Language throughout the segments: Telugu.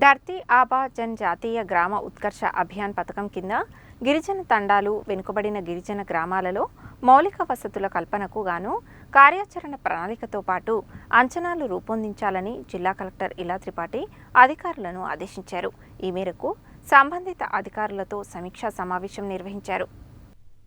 ధర్తీ ఆబా జనజాతీయ గ్రామ ఉత్కర్ష అభియాన్ పథకం కింద గిరిజన తండాలు వెనుకబడిన గిరిజన గ్రామాలలో మౌలిక వసతుల కల్పనకు గాను కార్యాచరణ ప్రణాళికతో పాటు అంచనాలు రూపొందించాలని జిల్లా కలెక్టర్ ఇలా త్రిపాఠి అధికారులను ఆదేశించారు. ఈ మేరకు సంబంధిత అధికారులతో సమీక్షా సమావేశం నిర్వహించారు.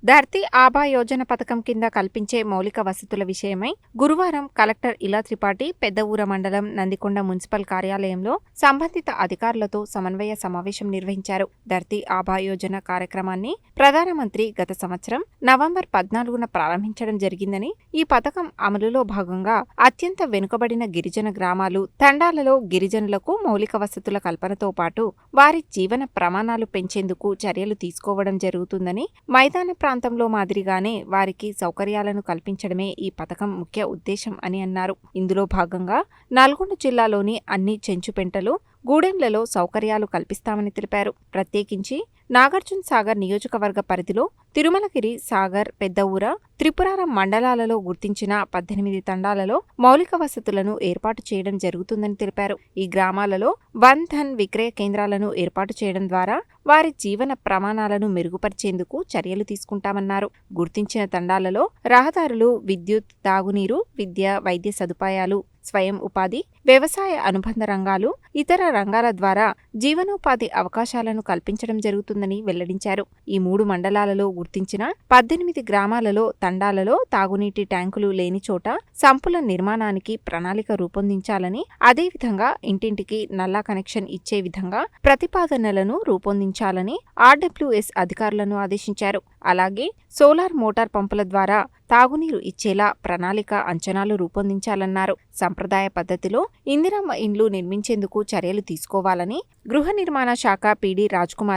ధర్తీ ఆబా యోజన పథకం కింద కల్పించే మౌలిక వసతుల విషయమై గురువారం కలెక్టర్ ఇలా త్రిపాఠి పెద్దఊర మండలం నందికొండ మున్సిపల్ కార్యాలయంలో సంబంధిత అధికారులతో సమన్వయ సమావేశం నిర్వహించారు. ధర్తీ ఆబా యోజన కార్యక్రమాన్ని ప్రధానమంత్రి గత సంవత్సరం నవంబర్ పద్నాలుగున ప్రారంభించడం జరిగిందని ఈ పథకం అమలులో భాగంగా అత్యంత వెనుకబడిన గిరిజన గ్రామాలు తండాలలో గిరిజనులకు మౌలిక వసతుల కల్పనతో పాటు వారి జీవన ప్రమాణాలు పెంచేందుకు చర్యలు తీసుకోవడం జరుగుతుందని మైదాన ప్రాంతంలో మాదిరిగానే వారికి సౌకర్యాలను కల్పించడమే ఈ పథకం ముఖ్య ఉద్దేశం అని అన్నారు. ఇందులో భాగంగా నల్గొండ జిల్లాలోని అన్ని చెంచుపెంటలు గూడెంలలో సౌకర్యాలు కల్పిస్తామని తెలిపారు. ప్రత్యేకించి నాగార్జున సాగర్ నియోజకవర్గ పరిధిలో తిరుమలగిరి సాగర్ పెద్దఊర త్రిపురారం మండలాలలో గుర్తించిన పద్దెనిమిది తండాలలో మౌలిక వసతులను ఏర్పాటు చేయడం జరుగుతుందని తెలిపారు. ఈ గ్రామాలలో వన్ ధన్ విక్రయ కేంద్రాలను ఏర్పాటు చేయడం ద్వారా వారి జీవన ప్రమాణాలను మెరుగుపరిచేందుకు చర్యలు తీసుకుంటామన్నారు. గుర్తించిన తండాలలో రహదారులు విద్యుత్ తాగునీరు విద్య వైద్య సదుపాయాలు స్వయం ఉపాధి వ్యవసాయ అనుబంధ రంగాలు ఇతర రంగాల ద్వారా జీవనోపాధి అవకాశాలను కల్పించడం జరుగుతుందని వెల్లడించారు. ఈ మూడు మండలాలలో గుర్తించిన పద్దెనిమిది గ్రామాలలో తండాలలో తాగునీటి ట్యాంకులు లేని చోట సంపుల నిర్మాణానికి ప్రణాళిక రూపొందించాలని అదేవిధంగా ఇంటింటికి నల్లా కనెక్షన్ ఇచ్చే విధంగా ప్రతిపాదనలను రూపొందించాలని ఆర్డబ్ల్యూఎస్ అధికారులను ఆదేశించారు. అలాగే సోలార్ మోటార్ పంపుల ద్వారా తాగునీరు ఇచ్చేలా ప్రణాళిక అంచనాలు రూపొందించాలన్నారు. సంప్రదాయ పద్ధతిలో ఇందిరమ్మ ఇండ్లు నిర్మించేందుకు చర్యలు తీసుకోవాలని గృహ నిర్మాణ శాఖ పీడీ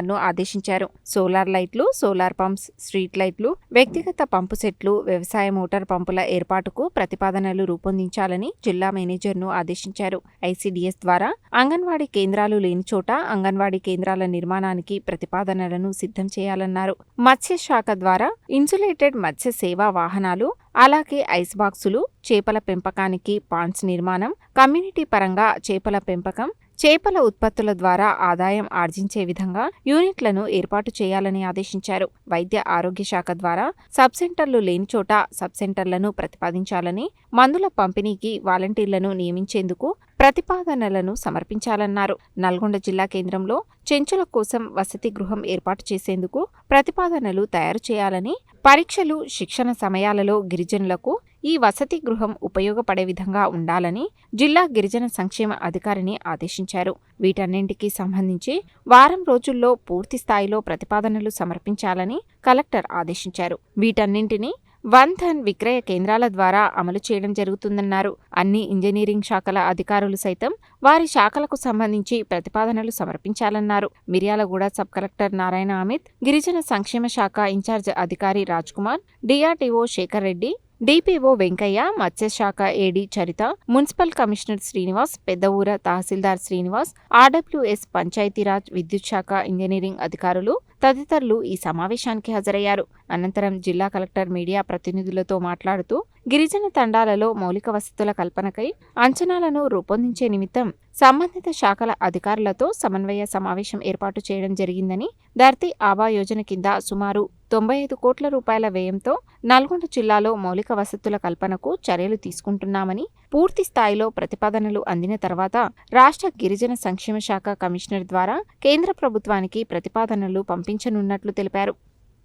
ను ఆదేశించారు. సోలార్ లైట్లు సోలార్ పంప్స్ స్ట్రీట్ లైట్లు వ్యక్తిగత పంపు సెట్లు వ్యవసాయ మోటార్ పంపుల ఏర్పాటుకు ప్రతిపాదనలు రూపొందించాలని జిల్లా మేనేజర్ను ఆదేశించారు. ఐసీడీఎస్ ద్వారా అంగన్వాడీ కేంద్రాలు లేని చోట అంగన్వాడీ కేంద్రాల నిర్మాణానికి ప్రతిపాదనలను సిద్ధం చేయాలన్నారు. మత్స్య శాఖ ద్వారా ఇన్సులేటెడ్ మత్స్య సేవా వాహనాలు అలాగే ఐస్ బాక్సులు చేపల పెంపకానికి పాండ్స్ నిర్మాణం కమ్యూనిటీ పరంగా చేపల పెంపకం చేపల ఉత్పత్తుల ద్వారా ఆదాయం ఆర్జించే విధంగా యూనిట్లను ఏర్పాటు చేయాలని ఆదేశించారు. వైద్య ఆరోగ్య శాఖ ద్వారా సబ్ సెంటర్లు లేని చోట సబ్ సెంటర్లను ప్రతిపాదించాలని మందుల పంపిణీకి వాలంటీర్లను నియమించేందుకు ప్రతిపాదనలను సమర్పించాలన్నారు. నల్గొండ జిల్లా కేంద్రంలో చెంచుల కోసం వసతి గృహం ఏర్పాటు చేసేందుకు ప్రతిపాదనలు తయారు చేయాలని పరీక్షలు శిక్షణ సమయాలలో గిరిజనులకు ఈ వసతి గృహం ఉపయోగపడే విధంగా ఉండాలని జిల్లా గిరిజన సంక్షేమ అధికారిని ఆదేశించారు. వీటన్నింటికి సంబంధించి వారం రోజుల్లో పూర్తి స్థాయిలో ప్రతిపాదనలు సమర్పించాలని కలెక్టర్ ఆదేశించారు. వీటన్నింటినీ వన్ ధన్ విక్రయ కేంద్రాల ద్వారా అమలు చేయడం జరుగుతుందన్నారు. అన్ని ఇంజనీరింగ్ శాఖల అధికారులు సైతం వారి శాఖలకు సంబంధించి ప్రతిపాదనలు సమర్పించాలన్నారు. మిర్యాలగూడ సబ్ కలెక్టర్ నారాయణ అమిత్ గిరిజన సంక్షేమ శాఖ ఇన్ఛార్జ్ అధికారి కుమార్ డిఆర్టీఓ శేఖర్ రెడ్డి డిపిఓ వెంకయ్య మత్స్యశాఖ AD Charitha municipal commissioner Srinivas Peddavura tahsildar Srinivas RWS Panchayati Raj విద్యుత్ శాఖ ఇంజనీరింగ్ అధికారులు తదితరులు ఈ సమావేశానికి హాజరయ్యారు. అనంతరం జిల్లా కలెక్టర్ మీడియా ప్రతినిధులతో మాట్లాడుతూ గిరిజన తండాలలో మౌలిక వసతుల కల్పనకై అంచనాలను రూపొందించే నిమిత్తం సంబంధిత శాఖల అధికారులతో సమన్వయ సమావేశం ఏర్పాటు చేయడం జరిగిందని ధర్తీ ఆబా యోజన కింద సుమారు తొంభై ఐదు కోట్ల రూపాయల వ్యయంతో నల్గొండ జిల్లాలో మౌలిక వసతుల కల్పనకు చర్యలు తీసుకుంటున్నామని పూర్తి స్థాయిలో ప్రతిపాదనలు అందిన తర్వాత రాష్ట్ర గిరిజన సంక్షేమ శాఖ కమిషనర్ ద్వారా కేంద్ర ప్రభుత్వానికి ప్రతిపాదనలు పంపించనున్నట్లు తెలిపారు.